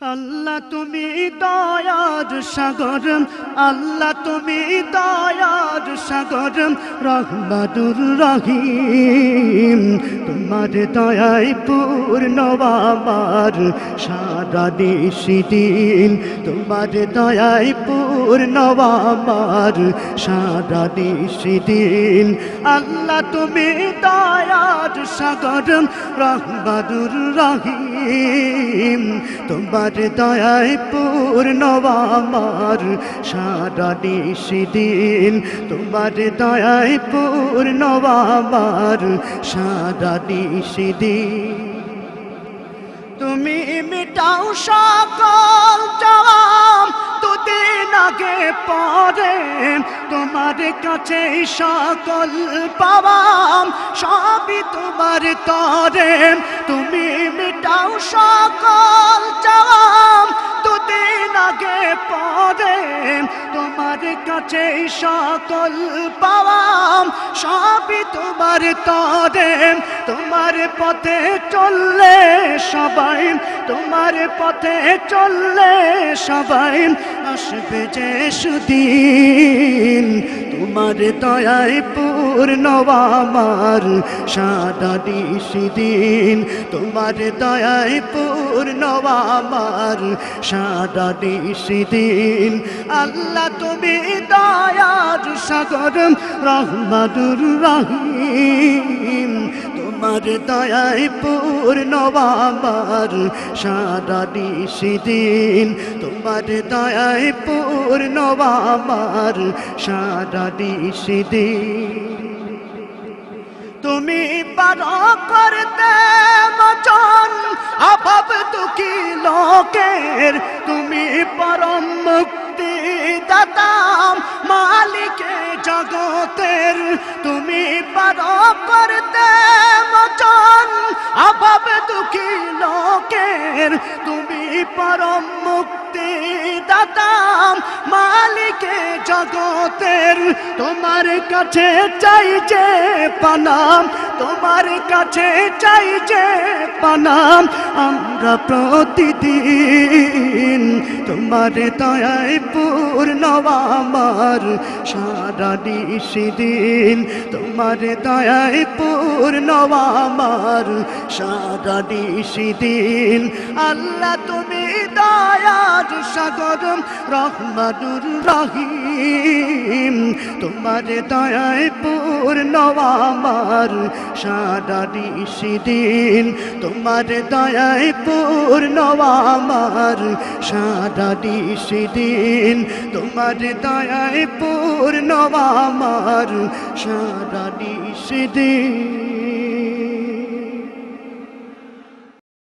আল্লাহ তুমি দয়ার সাগর, আল্লাহ তুমি দয়ার সাগর রহমাদুর রহিম। তোমার দয়ায় পূর্ণ বাবার সারা দিন। তোমার দয়ায় পূর্ণ বাবার সারা দিন। আল্লাহ তুমি দয়ার সাগর রহমাদুর রহিম। তোমার দয়ায় পূর্ণ আমার সারা দিন। তোমার দয়ায় পূর্ণ আমার সারা দিন। তুমি মিটাও সকল জবাব দুদিন আগে পরে তোমার কাছে সকল পাবাম সবই তোমার তরে। তুমি মিটাও সকল পরে তোমার কাছে সকল পাওয়াম, সবই তোমার তরে। তোমার পথে চললে সবাই, তোমার পথে চললে সবাই আসবে যে সুদিন। তোমার দয়ায় পূর্ণ আমার সাদা দিন। তোমার দয়ায় পূর্ণ আমার সাদা দিন। আল্লাহ তুমি দয়ার সাগর রহমাদুর রহিম। তোমার দয়ায় পূর্ণ আমার, সারা দিন। তোমার দয়ায় পূর্ণ আমার, সারা দিন। তুমি পার করতে মচন অভাব দুঃখী লোকের। তুমি পরম দাতাম মালিকে জগতের তুমি পার করতে মচন অভাব দুঃখী লোকের তুমি পরম মুক্তি দাতাম। মালিকে জগতের তোমার কাছে চাই যে পানাম। তোমার কাছে চাই যে পানাম। আমরা প্রতিদিন তোমার দয়ায় পূর্ণ আমার সারা দিন তোমার দয়ায় পূর্ণ আমার সারা দিন আল্লাহ তুমি দয়ার সাগর, রহমানুর রহিম। তোমার দয়ায় পূর্ণ আমার সারা দিন তোমার দয়ায় পূর্ণ আমার সারা দিন তোমার দয়ায় পূর্ণ আমার সারা দিন